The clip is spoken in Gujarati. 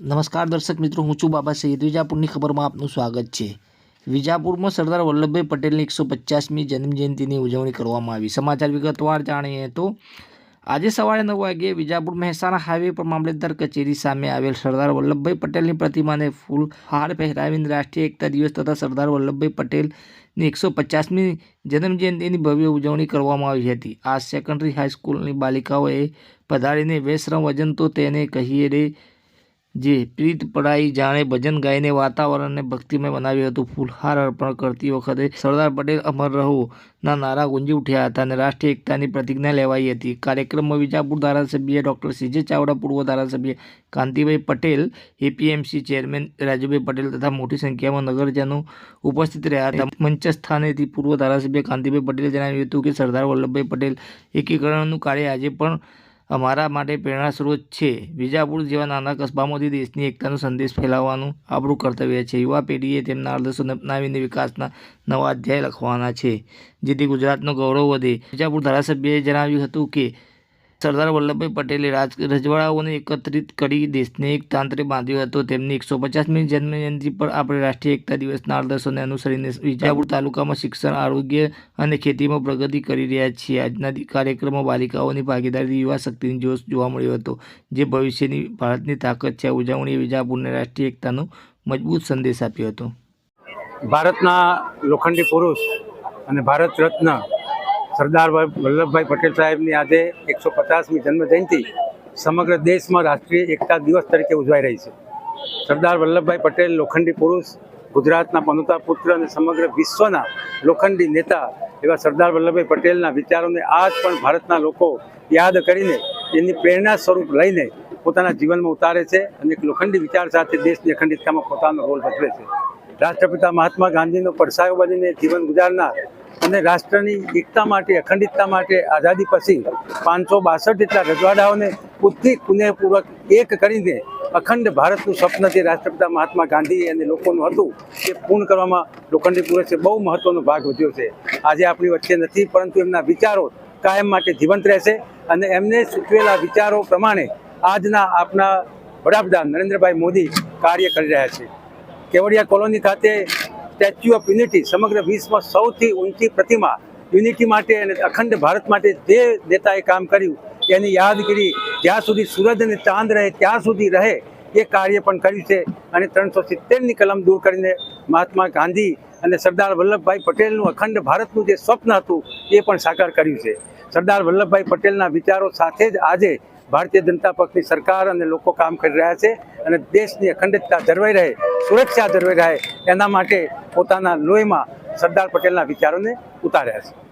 નમસ્કાર દર્શક મિત્રો, હું છું બાબા સૈયદ વિજાપુરની ખબરમાં આપનું સ્વાગત છે. વિજાપુરમાં સરદાર વલ્લભભાઈ પટેલની એકસો પચાસમી જન્મજયંતિની ઉજવણી કરવામાં આવી. સમાચાર વિગતવાર જાણીએ તો, આજે સવારે નવ વાગ્યે વિજાપુર મહેસાણા હાઈવે પર મામલતદાર કચેરી સામે આવેલ સરદાર વલ્લભભાઈ પટેલની પ્રતિમાને ફૂલ હાર પહેરાવીને રાષ્ટ્રીય એકતા દિવસ તથા સરદાર વલ્લભભાઈ પટેલની એકસો પચાસમી જન્મજયંતિની ભવ્ય ઉજવણી કરવામાં આવી હતી. આ સેકન્ડરી હાઈસ્કૂલની બાલિકાઓએ પધારીને વેશરમ વજન તો તેને કહીએ રે જે પ્રીત પડાઈ જાણે ભજન ગાઈને વાતાવરણને ભક્તિમય બનાવ્યું હતું. ફૂલહાર અર્પણ કરતી વખતે સરદાર પટેલ અમર રહો ના નારા ગુંજી ઉઠ્યા હતા અને રાષ્ટ્રીય એકતાની પ્રતિજ્ઞા લેવાઈ હતી. કાર્યક્રમમાં વિજાપુર ધારાસભ્ય ડૉક્ટર સીજે ચાવડા, પૂર્વ ધારાસભ્ય કાંતિભાઈ પટેલ, એપીએમસી ચેરમેન રાજુભાઈ પટેલ તથા મોટી સંખ્યામાં નગરજનો ઉપસ્થિત રહ્યા હતા. મંચ સ્થાનેથી પૂર્વ ધારાસભ્ય કાંતિભાઈ પટેલે જણાવ્યું હતું કે સરદાર વલ્લભભાઈ પટેલ એકીકરણનું કાર્ય આજે પણ અમારા માટે પ્રેરણા સ્ત્રોત છે. વિજાપુર જેવા નાના કસ્બામાંથી દેશની એકતાનો સંદેશ ફેલાવવાનું આપણું કર્તવ્ય છે. યુવા પેઢીએ તેમના આદર્શોને અપનાવીને વિકાસના નવા અધ્યાય લખવાના છે. જેથી ગુજરાતનું ગૌરવ વધે. વિજાપુર ધારાસભ્યએ જણાવ્યું હતું કે સરદાર વલ્લભભાઈ પટેલે રાજ રજવાડાઓને એકત્રિત કરી દેશને એક તાંત્રે બાંધ્યો હતો. તેમની એકસો પચાસમી જન્મજયંતિ પર આપણે રાષ્ટ્રીય એકતા દિવસના આદર્શોને અનુસરીને વિજાપુર તાલુકામાં શિક્ષણ, આરોગ્ય અને ખેતીમાં પ્રગતિ કરી રહ્યા છીએ. આજના કાર્યક્રમમાં બાલિકાઓની ભાગીદારી, યુવા શક્તિની જોશ જોવા મળ્યો હતો, જે ભવિષ્યની ભારતની તાકાત છે. ઉજવણીએ વિજાપુરને રાષ્ટ્રીય એકતાનો મજબૂત સંદેશ આપ્યો હતો. ભારતના લોખંડી પુરુષ અને ભારત રત્ન સરદાર વલ્લભભાઈ પટેલ સાહેબની આજે એકસો પચાસમી જન્મજયંતિ સમગ્ર દેશમાં રાષ્ટ્રીય એકતા દિવસ તરીકે ઉજવાઈ રહી છે. સરદાર વલ્લભભાઈ પટેલ લોખંડી પુરુષ, ગુજરાતના પનોતા પુત્ર અને સમગ્ર વિશ્વના લોખંડી નેતા એવા સરદાર વલ્લભભાઈ પટેલના વિચારોને આજ પણ ભારતના લોકો યાદ કરીને એની પ્રેરણા સ્વરૂપ લઈને પોતાના જીવનમાં ઉતારે છે અને એક લોખંડી વિચાર સાથે દેશની અખંડિતતામાં પોતાનો રોલ ભજવે છે. રાષ્ટ્રપિતા મહાત્મા ગાંધીનો પડસાયો બનીને જીવન ગુજારનાર અને રાષ્ટ્રની એકતા માટે, અખંડિતતા માટે આઝાદી પછી પાંચસો બાસઠ જેટલા રજવાડાઓને બુદ્ધિ પુણ્યપૂર્વક એક કરીને અખંડ ભારતનું સ્વપ્ન જે રાષ્ટ્રપિતા મહાત્મા ગાંધી અને લોકોનું હતું તે પૂર્ણ કરવામાં લોખંડી પુરુષે બહુ મહત્વનો ભાગ ભજવ્યો છે. આજે આપણી વચ્ચે નથી, પરંતુ એમના વિચારો કાયમ માટે જીવંત રહેશે અને એમને સૂચવેલા વિચારો પ્રમાણે આજના આપના વડાપ્રધાન નરેન્દ્રભાઈ મોદી કાર્ય કરી રહ્યા છે. કેવડિયા કોલોની ખાતે સ્ટેચ્યુ ઓફ યુનિટી સમગ્ર વિશ્વમાં સૌથી ઊંચી પ્રતિમા યુનિટી માટે અને અખંડ ભારત માટે જે નેતાએ કામ કર્યું, એની યાદગીરી જ્યાં સુધી સૂરજ અને ચાંદ રહે ત્યાં સુધી રહે એ કાર્ય પણ કર્યું છે. અને ત્રણસો સિત્તેરની કલમ દૂર કરીને મહાત્મા ગાંધી અને સરદાર વલ્લભભાઈ પટેલનું અખંડ ભારતનું જે સ્વપ્ન હતું એ પણ સાકાર કર્યું છે. સરદાર વલ્લભભાઈ પટેલના વિચારો સાથે જ આજે ભારતીય જનતા પક્ષની સરકાર અને લોકો કામ કરી રહ્યા છે અને દેશની અખંડિતતા જળવાઈ રહે, સુરક્ષા જળવાઈ રહે, એના માટે પોતાના લોહીમાં સરદાર પટેલના વિચારોને ઉતાર્યા છે.